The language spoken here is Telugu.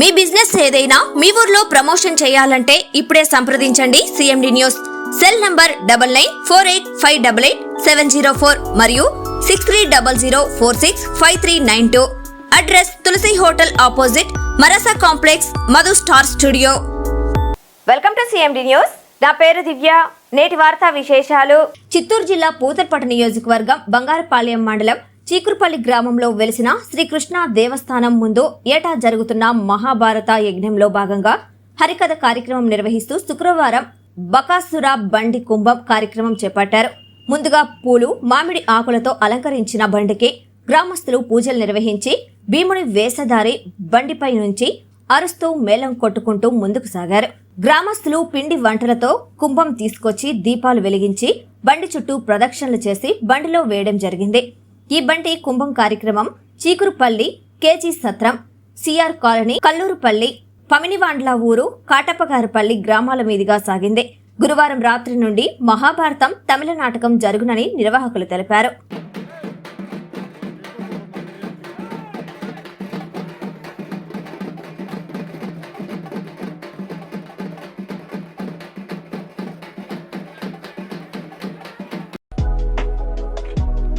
మీ బిజినెస్ ఏదైనా మీ ఊర్లో ప్రమోషన్ చేయాలంటే ఇప్పుడే సంప్రదించండి CMD news cell number double nine four eight five double eight seven zero four మరియు six three double zero four six five three nine two. Address Tulasi hotel opposite Marasa complex Madhu star studio. Welcome to CMD news నా పేరు దివ్య. నేటి వార్తా విశేషాలు. చిత్తూరు జిల్లా పూతర్పట నియోజకవర్గం బంగారపాలెం మండలం చీకురుపల్లి గ్రామంలో వెలిసిన శ్రీకృష్ణ దేవస్థానం ముందు ఏటా జరుగుతున్న మహాభారత యజ్ఞంలో భాగంగా హరికథ కార్యక్రమం నిర్వహిస్తూ శుక్రవారం బకాసుర బండి కుంభం కార్యక్రమం చేపట్టారు. ముందుగా పూలు మామిడి ఆకులతో అలంకరించిన బండికి గ్రామస్తులు పూజలు నిర్వహించి భీముని వేషధారి బండిపై నుంచి అరుస్తూ మేళం కొట్టుకుంటూ ముందుకు సాగారు. గ్రామస్తులు పిండి వంటలతో కుంభం తీసుకొచ్చి దీపాలు వెలిగించి బండి చుట్టూ ప్రదక్షిణలు చేసి బండిలో వేయడం జరిగింది. ఈ బండి కుంభం కార్యక్రమం Chikurupalli KG Satram CR colony Kallurupalli Paminivandla ఊరు కాటప్పగారుపల్లి గ్రామాల మీదుగా సాగింది. గురువారం రాత్రి నుండి మహాభారతం తమిళ నాటకం జరుగునని నిర్వాహకులు తెలిపారు.